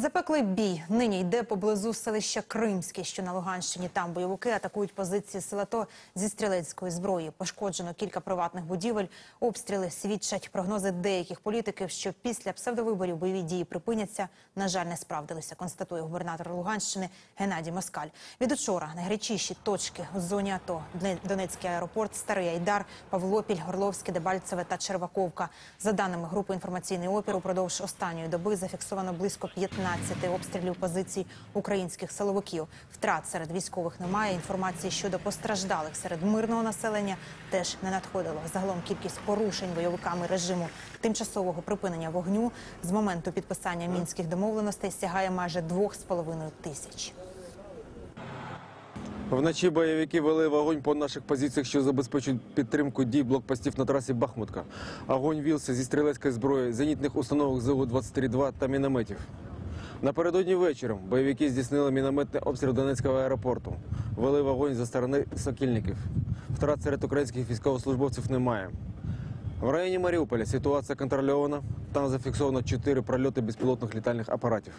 Запеклий бій нині йде поблизу селища Кримське, що на Луганщині. Там бойовики атакують позиції села ТО зі стрілецької зброї. Пошкоджено кілька приватних будівель. Обстріли свідчать прогнози деяких політиків, що після псевдовиборів бойові дії припиняться. На жаль, не справдилися. Констатує губернатор Луганщини Геннадій Москаль. Від учора найгарячіші точки у зоні АТО: Донецький аеропорт, Старий Айдар, Павлопіль, Горловське, Дебальцеве та Черваковка. За даними групи інформаційний опір, упродовж останньої доби зафіксовано близько 15 обстрілів позицій українських силовиків. Втрат серед військових немає. Інформації щодо постраждалих серед мирного населення теж не надходило. Загалом кількість порушень бойовиками режиму тимчасового припинення вогню з моменту підписання мінських домовленостей сягає майже 2,5 тисяч. Вночі бойовики вели вогонь по наших позиціях, що забезпечують підтримку дій блокпостів на трасі Бахмутка. Огонь вівся зі стрілецької зброї, зенітних установок ЗУ-23-2 та мінометів. Напередодні вечором бойовики здійснили мінометний обстріл Донецького аеропорту. Вели вогонь за сторони сокільників. Втрат серед українських військовослужбовців немає. В районі Маріуполя ситуація контрольована. Там зафіксовано чотири прольоти безпілотних літальних апаратів.